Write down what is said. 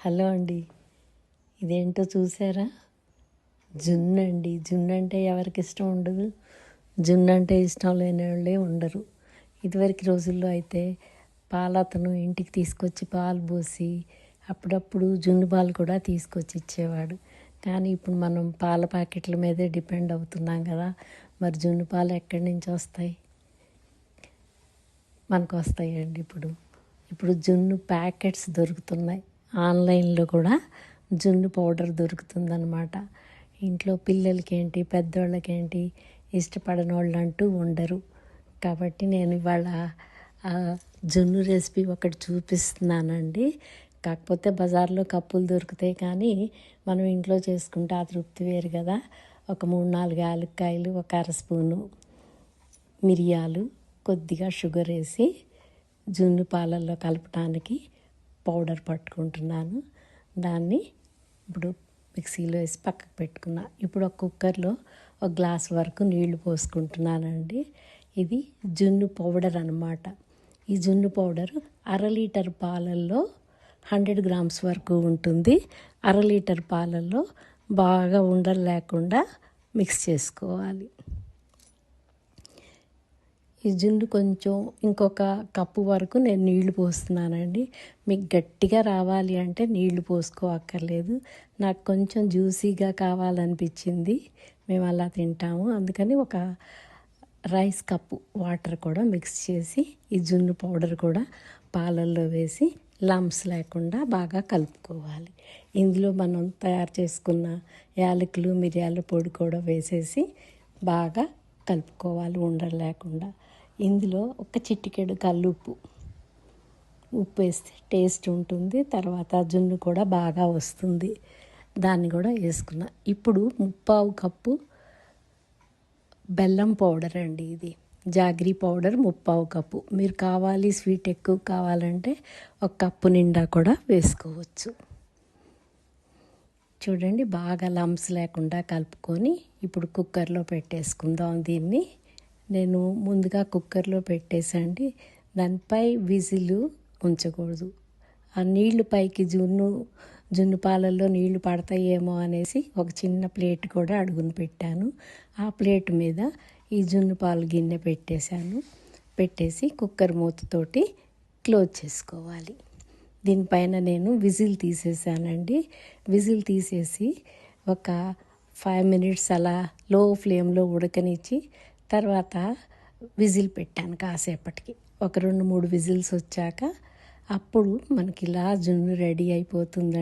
Hello అండి. ఇదేంటో చూసారా? జున్ను అండి జున్ను అంటే ఎవరికి ఇష్టం ఉండదు. జున్ను అంటే ఇష్టం లేని వాళ్ళే ఉండరు. ఇదివరకు రోజుల్లో అయితే పాలతను ఇంటికి తీసుకొచ్చి పాలు పోసి అప్పుడప్పుడు జున్ను పాలు కూడా తీసుకొచ్చి ఇచ్చేవాడు. కానీ ఇప్పుడు మనం పాల ప్యాకెట్ల మీదే డిపెండ్ అవుతున్నాం కదా. మరి జున్ను పాలు ఎక్కడి నుంచి వస్తాయి? మనకు వస్తాయండి ఇప్పుడు. ఇప్పుడు జున్ను ప్యాకెట్స్ దొరుకుతున్నాయి. ఆన్లైన్లో కూడా జున్ను పౌడర్ దొరుకుతుందన్నమాట. ఇంట్లో పిల్లలకేంటి పెద్దోళ్ళకేంటి ఇష్టపడని వాళ్ళు అంటూ ఉండరు. కాబట్టి నేను ఇవాళ జున్ను రెసిపీ ఒకటి చూపిస్తున్నానండి. కాకపోతే బజార్లో కప్పులు దొరుకుతాయి కానీ మనం ఇంట్లో చేసుకుంటే ఆ తృప్తి వేరు కదా. ఒక మూడు నాలుగు యాలక్కాయలు ఒక అర స్పూను మిరియాలు కొద్దిగా షుగర్ వేసి జున్ను పాలల్లో కలపటానికి పౌడర్ పట్టుకుంటున్నాను. దాన్ని ఇప్పుడు మిక్సీలో వేసి పక్కకు పెట్టుకున్నా. ఇప్పుడు ఒక కుక్కర్లో ఒక గ్లాస్ వరకు నీళ్ళు పోసుకుంటున్నానండి. ఇది జున్ను పౌడర్ అనమాట ఈ జున్ను పౌడర్ అర లీటర్ పాలల్లో హండ్రెడ్ గ్రామ్స్ వరకు ఉంటుంది. అర లీటర్ పాలల్లో బాగా ఉండలు లేకుండా మిక్స్ చేసుకోవాలి. ఈ జున్ను కొంచెం ఇంకొక కప్పు వరకు నేను నీళ్ళు పోస్తున్నానండి. మీకు గట్టిగా రావాలి అంటే నీళ్ళు పోసుకోవక్కర్లేదు నాకు కొంచెం జ్యూసీగా కావాలనిపించింది. మేము అలా తింటాము. అందుకని ఒక రైస్ కప్పు వాటర్ కూడా మిక్స్ చేసి ఈ జున్ను పౌడర్ కూడా పాలల్లో వేసి లమ్స్ లేకుండా బాగా కలుపుకోవాలి. ఇందులో మనం తయారు చేసుకున్న యాలకులు మిరియాల పొడి కూడా వేసేసి బాగా కలుపుకోవాలి. ఉండలేకుండా ఇందులో ఒక చిటికెడు కల్లుప్పు ఉప్పు. వేస్తే టేస్ట్ ఉంటుంది తర్వాత జున్ను కూడా బాగా వస్తుంది. దాన్ని కూడా వేసుకున్నా. ఇప్పుడు ముప్పావు కప్పు బెల్లం పౌడర్ అండి ఇది. జాగ్రీ పౌడర్ ముప్పావు కప్పు. మీరు కావాలి స్వీట్ ఎక్కువ కావాలంటే ఒక కప్పు నిండా కూడా వేసుకోవచ్చు. చూడండి బాగా లమ్స్ లేకుండా కలుపుకొని ఇప్పుడు కుక్కర్లో పెట్టేసుకుందాం దీన్ని. నేను ముందుగా కుక్కర్లో పెట్టేసండి. దానిపై విజిల్ ఉంచకూడదు. ఆ నీళ్ళు పైకి జున్ను జున్ను పాలల్లో నీళ్ళు పడతాయేమో అనేసి ఒక చిన్న ప్లేట్ కూడా అడుగును పెట్టాను. ఆ ప్లేట్ మీద ఈ జున్ను పాలు గిన్నె పెట్టేశాను. పెట్టేసి కుక్కర్ మూతతోటి క్లోజ్ చేసుకోవాలి. దీనిపైన నేను విజిల్ తీసేసానండి. విజిల్ తీసేసి ఒక ఫైవ్ మినిట్స్ అలా లో ఫ్లేమ్లో ఉడకనిచ్చి తర్వాత విజిల్ పెట్టాను కాసేపటికి. ఒక రెండు మూడు విజిల్స్ వచ్చాక అప్పుడు మనకి ఇలా జున్ను రెడీ అయిపోతుందండి.